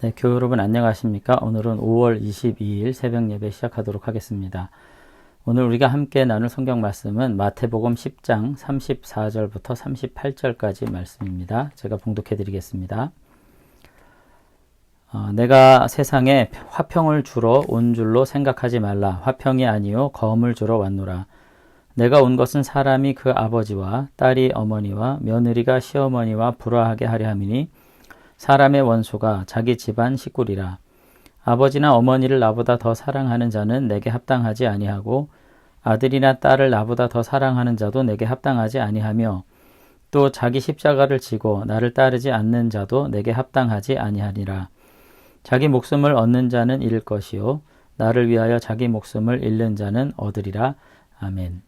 네, 교회 여러분 안녕하십니까? 오늘은 5월 22일 새벽 예배 시작하도록 하겠습니다. 오늘 우리가 함께 나눌 성경 말씀은 마태복음 10장 34절부터 38절까지 말씀입니다. 제가 봉독해 드리겠습니다. 어, 내가 세상에 화평을 주러 온 줄로 생각하지 말라. 화평이 아니요 검을 주러 왔노라. 내가 온 것은 사람이 그 아버지와 딸이 어머니와 며느리가 시어머니와 불화하게 하려 함이니 사람의 원수가 자기 집안 식구리라. 아버지나 어머니를 나보다 더 사랑하는 자는 내게 합당하지 아니하고 아들이나 딸을 나보다 더 사랑하는 자도 내게 합당하지 아니하며 또 자기 십자가를 지고 나를 따르지 않는 자도 내게 합당하지 아니하니라. 자기 목숨을 얻는 자는 잃을 것이요 나를 위하여 자기 목숨을 잃는 자는 얻으리라. 아멘.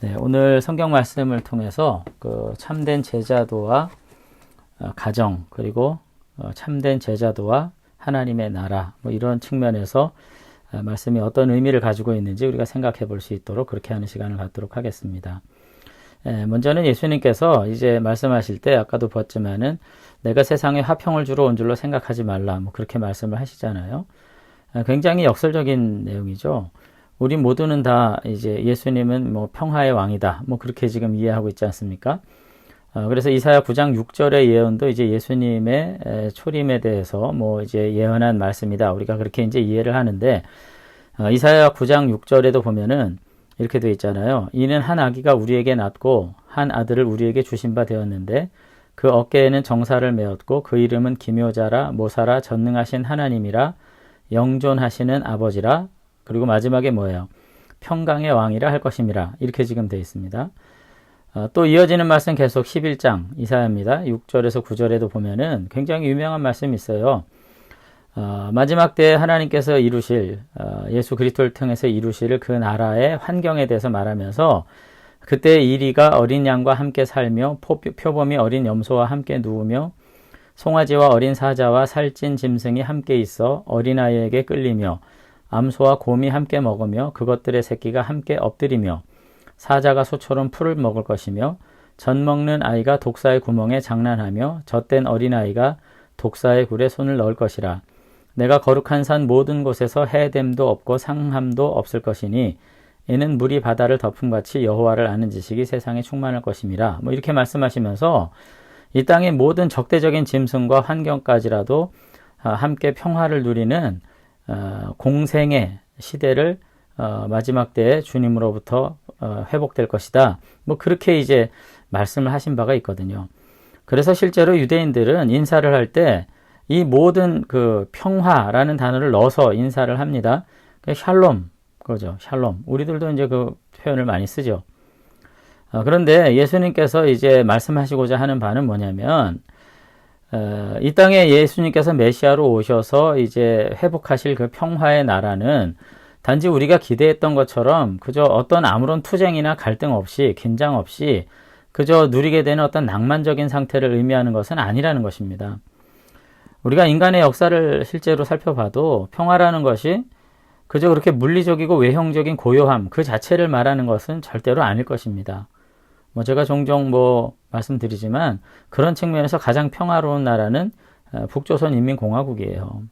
네, 오늘 성경 말씀을 통해서 그 참된 제자도와 어, 가정 그리고 어, 참된 제자도와 하나님의 나라 뭐 이런 측면에서 어, 말씀이 어떤 의미를 가지고 있는지 우리가 생각해 볼 수 있도록 그렇게 하는 시간을 갖도록 하겠습니다. 예, 먼저는 예수님께서 이제 말씀하실 때 아까도 봤지만은 내가 세상에 화평을 주러 온 줄로 생각하지 말라 뭐 그렇게 말씀을 하시잖아요. 굉장히 역설적인 내용이죠. 우리 모두는 다 이제 예수님은 뭐 평화의 왕이다 뭐 그렇게 지금 이해하고 있지 않습니까? 어, 그래서 이사야 9장 6절의 예언도 이제 예수님의 초림에 대해서 뭐 이제 예언한 말씀이다. 우리가 그렇게 이제 이해를 하는데 어, 이사야 9장 6절에도 보면은 이렇게 되어 있잖아요. 이는 한 아기가 우리에게 낳고 한 아들을 우리에게 주신 바 되었는데 그 어깨에는 정사를 메었고 그 이름은 기묘자라 모사라 전능하신 하나님이라 영존하시는 아버지라 그리고 마지막에 뭐예요? 평강의 왕이라 할 것임이라 이렇게 지금 되어 있습니다. 어, 또 이어지는 말씀 계속 11장 이사야입니다. 6절에서 9절에도 보면은 굉장히 유명한 말씀이 있어요. 어, 마지막 때 하나님께서 이루실 어, 예수 그리스도를 통해서 이루실 그 나라의 환경에 대해서 말하면서 그때 이리가 어린 양과 함께 살며 표범이 어린 염소와 함께 누우며 송아지와 어린 사자와 살찐 짐승이 함께 있어 어린아이에게 끌리며 암소와 곰이 함께 먹으며 그것들의 새끼가 함께 엎드리며 사자가 소처럼 풀을 먹을 것이며 젖 먹는 아이가 독사의 구멍에 장난하며 젖된 어린아이가 독사의 굴에 손을 넣을 것이라. 내가 거룩한 산 모든 곳에서 해됨도 없고 상함도 없을 것이니 이는 물이 바다를 덮음같이 여호와를 아는 지식이 세상에 충만할 것임이라. 뭐 이렇게 말씀하시면서 이 땅의 모든 적대적인 짐승과 환경까지라도 아, 함께 평화를 누리는 어, 공생의 시대를 어, 마지막 때에 주님으로부터 어, 회복될 것이다. 뭐 그렇게 이제 말씀을 하신 바가 있거든요. 그래서 실제로 유대인들은 인사를 할 때 이 모든 그 평화라는 단어를 넣어서 인사를 합니다. 그 샬롬 그죠. 샬롬. 우리들도 이제 그 표현을 많이 쓰죠. 어, 그런데 예수님께서 이제 말씀하시고자 하는 바는 뭐냐면 어, 이 땅에 예수님께서 메시아로 오셔서 이제 회복하실 그 평화의 나라는 단지 우리가 기대했던 것처럼 그저 어떤 아무런 투쟁이나 갈등 없이 긴장 없이 그저 누리게 되는 어떤 낭만적인 상태를 의미하는 것은 아니라는 것입니다. 우리가 인간의 역사를 실제로 살펴봐도 평화라는 것이 그저 그렇게 물리적이고 외형적인 고요함 그 자체를 말하는 것은 절대로 아닐 것입니다. 뭐 제가 종종 뭐 말씀드리지만 그런 측면에서 가장 평화로운 나라는 어, 북조선 인민공화국이에요.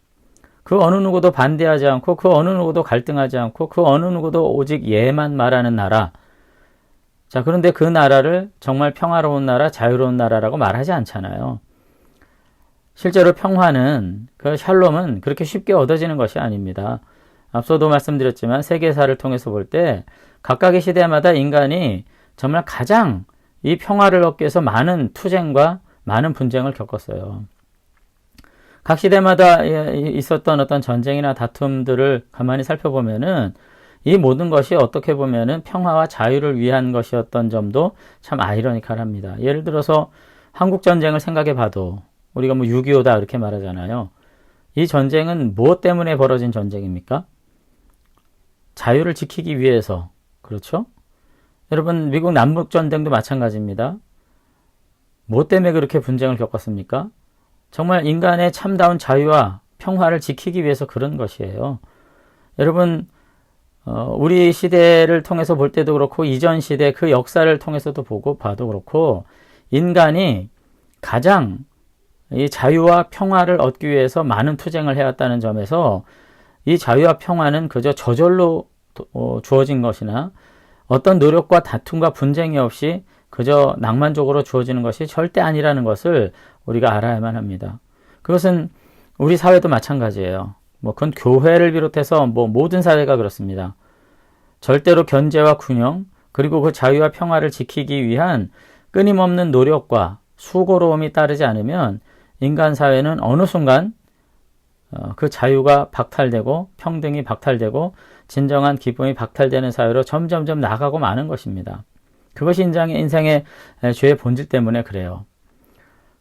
그 어느 누구도 반대하지 않고 그 어느 누구도 갈등하지 않고 그 어느 누구도 오직 예만 말하는 나라. 자, 그런데 그 나라를 정말 평화로운 나라, 자유로운 나라라고 말하지 않잖아요. 실제로 평화는 그 샬롬은 그렇게 쉽게 얻어지는 것이 아닙니다. 앞서도 말씀드렸지만 세계사를 통해서 볼 때 각각의 시대마다 인간이 정말 가장 이 평화를 얻기 위해서 많은 투쟁과 많은 분쟁을 겪었어요. 각 시대마다 있었던 어떤 전쟁이나 다툼들을 가만히 살펴보면은 이 모든 것이 어떻게 보면은 평화와 자유를 위한 것이었던 점도 참 아이러니컬합니다. 예를 들어서 한국 전쟁을 생각해 봐도 우리가 뭐 6.25다 이렇게 말하잖아요. 이 전쟁은 무엇 때문에 벌어진 전쟁입니까? 자유를 지키기 위해서. 그렇죠? 여러분, 미국 남북 전쟁도 마찬가지입니다. 뭐 때문에 그렇게 분쟁을 겪었습니까? 정말 인간의 참다운 자유와 평화를 지키기 위해서 그런 것이에요. 여러분, 어, 우리 시대를 통해서 볼 때도 그렇고, 이전 시대 그 역사를 통해서도 보고 봐도 그렇고, 인간이 가장 이 자유와 평화를 얻기 위해서 많은 투쟁을 해왔다는 점에서 이 자유와 평화는 그저 저절로 어, 주어진 것이나 어떤 노력과 다툼과 분쟁이 없이 그저 낭만적으로 주어지는 것이 절대 아니라는 것을 우리가 알아야만 합니다. 그것은 우리 사회도 마찬가지예요. 뭐 그건 교회를 비롯해서 뭐 모든 사회가 그렇습니다. 절대로 견제와 균형 그리고 그 자유와 평화를 지키기 위한 끊임없는 노력과 수고로움이 따르지 않으면 인간 사회는 어느 순간 어, 그 자유가 박탈되고 평등이 박탈되고 진정한 기쁨이 박탈되는 사회로 점점점 나가고 마는 것입니다. 그것이 인장의 인생의 죄의 본질 때문에 그래요.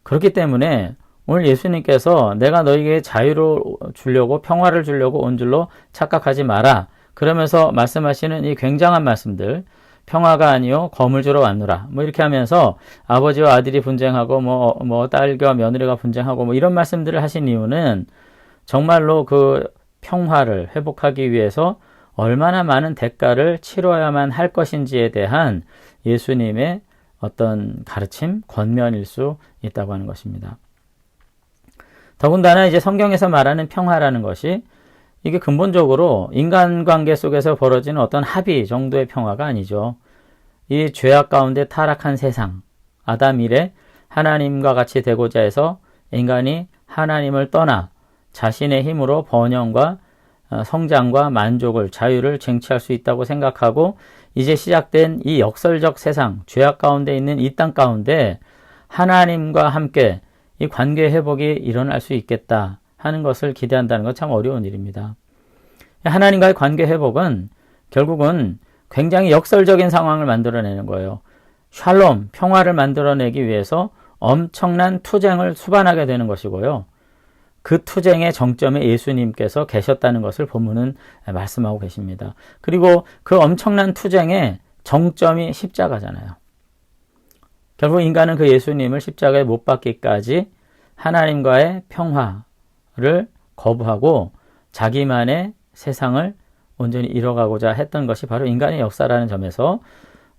그렇기 때문에 오늘 예수님께서 내가 너에게 자유를 주려고 평화를 주려고 온 줄로 착각하지 마라. 그러면서 말씀하시는 이 굉장한 말씀들 평화가 아니요 검을 주러 왔노라. 뭐 이렇게 하면서 아버지와 아들이 분쟁하고 뭐 뭐 딸과 며느리가 분쟁하고 뭐 이런 말씀들을 하신 이유는 정말로 그 평화를 회복하기 위해서 얼마나 많은 대가를 치러야만 할 것인지에 대한 예수님의 어떤 가르침, 권면일 수 있다고 하는 것입니다. 더군다나 이제 성경에서 말하는 평화라는 것이 이게 근본적으로 인간관계 속에서 벌어지는 어떤 합의 정도의 평화가 아니죠. 이 죄악 가운데 타락한 세상, 아담 이래 하나님과 같이 되고자 해서 인간이 하나님을 떠나 자신의 힘으로 번영과 어, 성장과 만족을, 자유를 쟁취할 수 있다고 생각하고 이제 시작된 이 역설적 세상, 죄악 가운데 있는 이 땅 가운데 하나님과 함께 이 관계 회복이 일어날 수 있겠다 하는 것을 기대한다는 건 참 어려운 일입니다. 하나님과의 관계 회복은 결국은 굉장히 역설적인 상황을 만들어내는 거예요. 샬롬, 평화를 만들어내기 위해서 엄청난 투쟁을 수반하게 되는 것이고요. 그 투쟁의 정점에 예수님께서 계셨다는 것을 본문은 말씀하고 계십니다. 그리고 그 엄청난 투쟁의 정점이 십자가잖아요. 결국 인간은 그 예수님을 십자가에 못 박기까지 하나님과의 평화를 거부하고 자기만의 세상을 온전히 이뤄가고자 했던 것이 바로 인간의 역사라는 점에서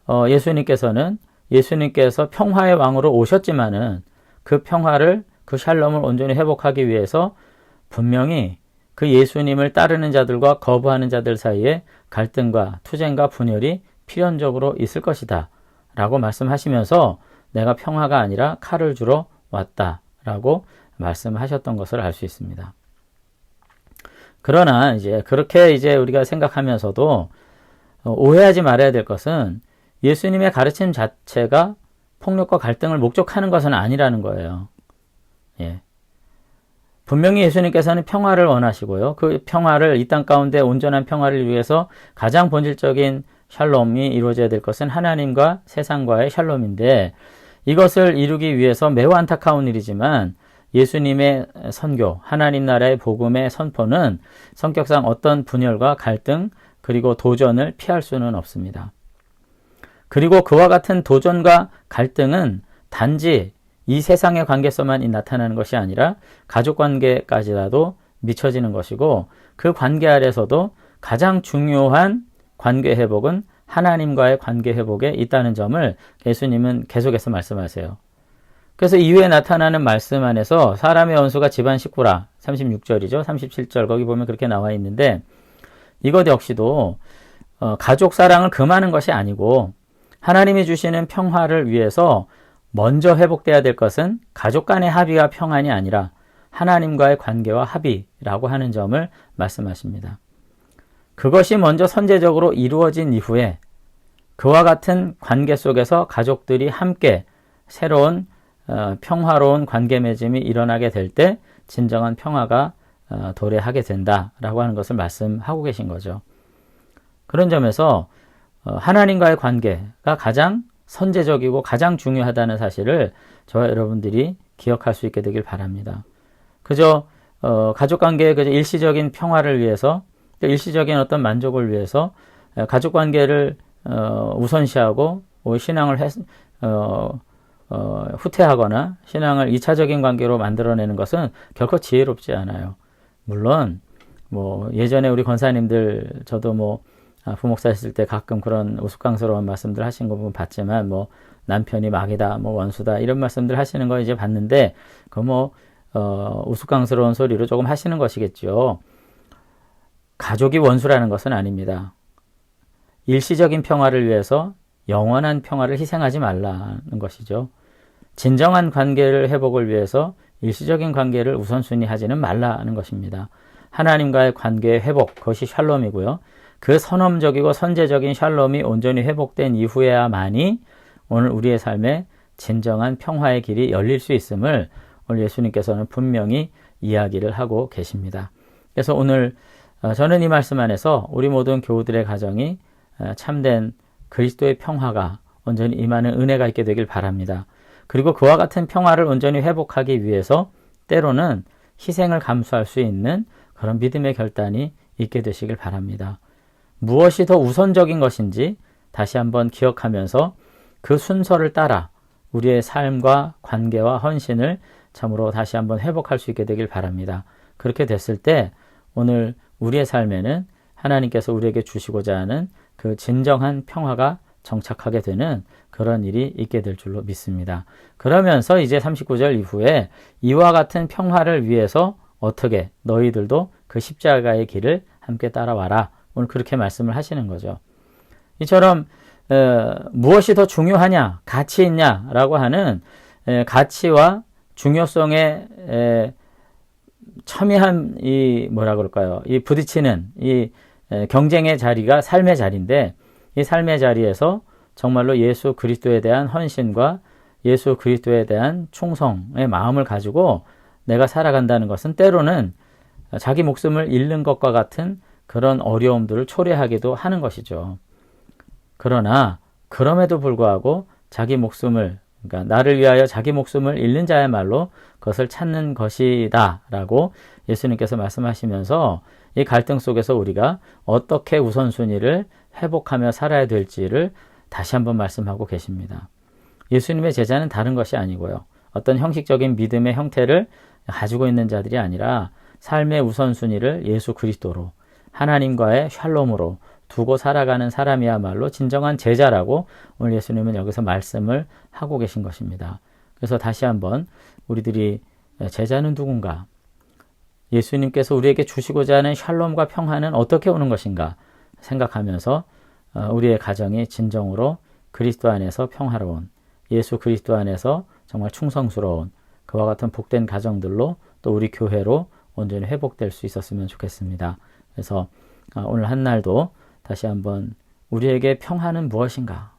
어, 예수님께서는 예수님께서 평화의 왕으로 오셨지만은 그 평화를 그 샬롬을 온전히 회복하기 위해서 분명히 그 예수님을 따르는 자들과 거부하는 자들 사이에 갈등과 투쟁과 분열이 필연적으로 있을 것이다. 라고 말씀하시면서 내가 평화가 아니라 칼을 주러 왔다. 라고 말씀하셨던 것을 알 수 있습니다. 그러나 이제 그렇게 이제 우리가 생각하면서도 어, 오해하지 말아야 될 것은 예수님의 가르침 자체가 폭력과 갈등을 목적하는 것은 아니라는 거예요. 예. 분명히 예수님께서는 평화를 원하시고요. 그 평화를 이 땅 가운데 온전한 평화를 위해서 가장 본질적인 샬롬이 이루어져야 될 것은 하나님과 세상과의 샬롬인데 이것을 이루기 위해서 매우 안타까운 일이지만 예수님의 선교, 하나님 나라의 복음의 선포는 성격상 어떤 분열과 갈등, 그리고 도전을 피할 수는 없습니다. 그리고 그와 같은 도전과 갈등은 단지 이 세상의 관계에서만 나타나는 것이 아니라 가족 관계까지라도 미쳐지는 것이고 그 관계 아래서도 가장 중요한 관계 회복은 하나님과의 관계 회복에 있다는 점을 예수님은 계속해서 말씀하세요. 그래서 이후에 나타나는 말씀 안에서 사람의 원수가 집안 식구라 36절이죠. 37절 거기 보면 그렇게 나와 있는데 이것 역시도 어, 가족 사랑을 금하는 것이 아니고 하나님이 주시는 평화를 위해서 먼저 회복돼야 될 것은 가족 간의 합의와 평안이 아니라 하나님과의 관계와 합의라고 하는 점을 말씀하십니다. 그것이 먼저 선제적으로 이루어진 이후에 그와 같은 관계 속에서 가족들이 함께 새로운 어, 평화로운 관계 맺음이 일어나게 될 때 진정한 평화가 어, 도래하게 된다라고 하는 것을 말씀하고 계신 거죠. 그런 점에서 어, 하나님과의 관계가 가장 선제적이고 가장 중요하다는 사실을 저와 여러분들이 기억할 수 있게 되길 바랍니다. 그저 어, 가족 관계의 그저 일시적인 평화를 위해서 일시적인 어떤 만족을 위해서 가족 관계를 어, 우선시하고 신앙을 해, 어, 어, 후퇴하거나 신앙을 2차적인 관계로 만들어내는 것은 결코 지혜롭지 않아요. 물론 뭐 예전에 우리 권사님들 저도 뭐 아, 부목사 했을 때 가끔 그런 우스꽝스러운 말씀들 하신 거 보면 봤지만 뭐 남편이 막이다, 뭐 원수다 이런 말씀들 하시는 거 이제 봤는데 그뭐 어, 우스꽝스러운 소리로 조금 하시는 것이겠죠. 가족이 원수라는 것은 아닙니다. 일시적인 평화를 위해서 영원한 평화를 희생하지 말라는 것이죠. 진정한 관계를 회복을 위해서 일시적인 관계를 우선순위 하지는 말라는 것입니다. 하나님과의 관계의 회복, 그것이 샬롬이고요. 그 선험적이고 선제적인 샬롬이 온전히 회복된 이후에야만이 오늘 우리의 삶에 진정한 평화의 길이 열릴 수 있음을 오늘 예수님께서는 분명히 이야기를 하고 계십니다. 그래서 오늘 어, 저는 이 말씀 안에서 우리 모든 교우들의 가정이 어, 참된 그리스도의 평화가 온전히 임하는 은혜가 있게 되길 바랍니다. 그리고 그와 같은 평화를 온전히 회복하기 위해서 때로는 희생을 감수할 수 있는 그런 믿음의 결단이 있게 되시길 바랍니다. 무엇이 더 우선적인 것인지 다시 한번 기억하면서 그 순서를 따라 우리의 삶과 관계와 헌신을 참으로 다시 한번 회복할 수 있게 되길 바랍니다. 그렇게 됐을 때 오늘 우리의 삶에는 하나님께서 우리에게 주시고자 하는 그 진정한 평화가 정착하게 되는 그런 일이 있게 될 줄로 믿습니다. 그러면서 이제 39절 이후에 이와 같은 평화를 위해서 어떻게 너희들도 그 십자가의 길을 함께 따라와라. 오늘 그렇게 말씀을 하시는 거죠. 이처럼 어, 무엇이 더 중요하냐, 가치 있냐라고 하는 에, 가치와 중요성에 에, 첨예한 이 뭐라 그럴까요? 이 부딪히는 이 에, 경쟁의 자리가 삶의 자리인데 이 삶의 자리에서 정말로 예수 그리스도에 대한 헌신과 예수 그리스도에 대한 충성의 마음을 가지고 내가 살아간다는 것은 때로는 자기 목숨을 잃는 것과 같은 그런 어려움들을 초래하기도 하는 것이죠. 그러나 그럼에도 불구하고 자기 목숨을 그러니까 나를 위하여 자기 목숨을 잃는 자야말로 그것을 찾는 것이다 라고 예수님께서 말씀하시면서 이 갈등 속에서 우리가 어떻게 우선순위를 회복하며 살아야 될지를 다시 한번 말씀하고 계십니다. 예수님의 제자는 다른 것이 아니고요. 어떤 형식적인 믿음의 형태를 가지고 있는 자들이 아니라 삶의 우선순위를 예수 그리스도로 하나님과의 샬롬으로 두고 살아가는 사람이야말로 진정한 제자라고 오늘 예수님은 여기서 말씀을 하고 계신 것입니다. 그래서 다시 한번 우리들이 제자는 누군가? 예수님께서 우리에게 주시고자 하는 샬롬과 평화는 어떻게 오는 것인가 생각하면서 어, 우리의 가정이 진정으로 그리스도 안에서 평화로운 예수 그리스도 안에서 정말 충성스러운 그와 같은 복된 가정들로 또 우리 교회로 온전히 회복될 수 있었으면 좋겠습니다. 그래서 아, 오늘 한 날도 다시 한번 우리에게 평화는 무엇인가?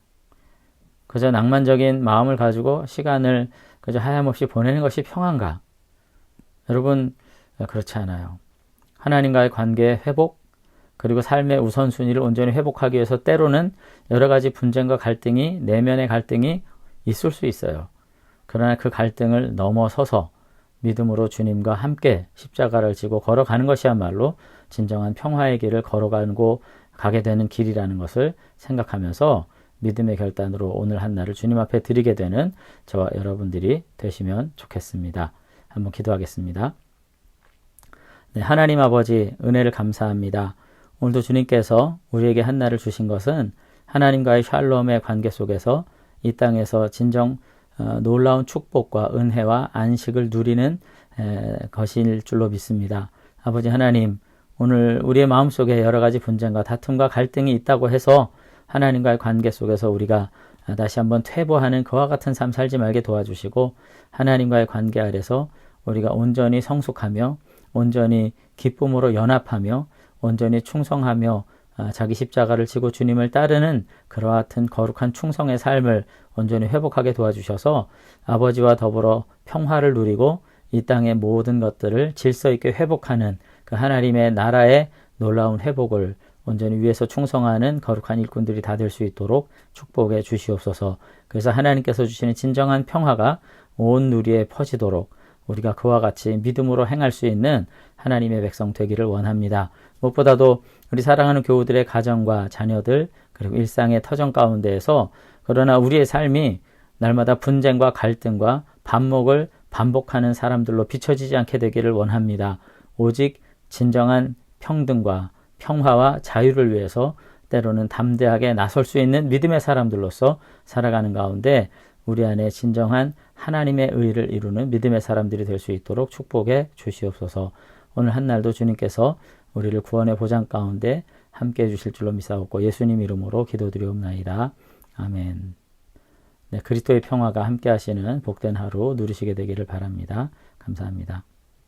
그저 낭만적인 마음을 가지고 시간을 그저 하염없이 보내는 것이 평화인가? 여러분, 그렇지 않아요. 하나님과의 관계의 회복, 그리고 삶의 우선순위를 온전히 회복하기 위해서 때로는 여러 가지 분쟁과 갈등이, 내면의 갈등이 있을 수 있어요. 그러나 그 갈등을 넘어서서 믿음으로 주님과 함께 십자가를 지고 걸어가는 것이야말로 진정한 평화의 길을 걸어가고 가게 되는 길이라는 것을 생각하면서 믿음의 결단으로 오늘 한 날을 주님 앞에 드리게 되는 저와 여러분들이 되시면 좋겠습니다. 한번 기도하겠습니다. 네, 하나님 아버지 은혜를 감사합니다. 오늘도 주님께서 우리에게 한 날을 주신 것은 하나님과의 샬롬의 관계 속에서 이 땅에서 진정 어, 놀라운 축복과 은혜와 안식을 누리는 것일 줄로 믿습니다. 아버지 하나님, 오늘 우리의 마음속에 여러 가지 분쟁과 다툼과 갈등이 있다고 해서 하나님과의 관계 속에서 우리가 다시 한번 퇴보하는 그와 같은 삶 살지 말게 도와주시고 하나님과의 관계 아래서 우리가 온전히 성숙하며 온전히 기쁨으로 연합하며 온전히 충성하며 아, 자기 십자가를 지고 주님을 따르는 그와 같은 거룩한 충성의 삶을 온전히 회복하게 도와주셔서 아버지와 더불어 평화를 누리고 이 땅의 모든 것들을 질서 있게 회복하는 그 하나님의 나라의 놀라운 회복을 온전히 위해서 충성하는 거룩한 일꾼들이 다 될 수 있도록 축복해 주시옵소서. 그래서 하나님께서 주시는 진정한 평화가 온 누리에 퍼지도록 우리가 그와 같이 믿음으로 행할 수 있는 하나님의 백성 되기를 원합니다. 무엇보다도 우리 사랑하는 교우들의 가정과 자녀들 그리고 일상의 터전 가운데에서 그러나 우리의 삶이 날마다 분쟁과 갈등과 반목을 반복하는 사람들로 비춰지지 않게 되기를 원합니다. 오직 진정한 평등과 평화와 자유를 위해서 때로는 담대하게 나설 수 있는 믿음의 사람들로서 살아가는 가운데 우리 안에 진정한 하나님의 의를 이루는 믿음의 사람들이 될 수 있도록 축복해 주시옵소서. 오늘 한 날도 주님께서 우리를 구원의 보장 가운데 함께 해 주실 줄로 믿사옵고 예수님 이름으로 기도드리옵나이다. 아멘. 네, 그리스도의 평화가 함께 하시는 복된 하루 누리시게 되기를 바랍니다. 감사합니다.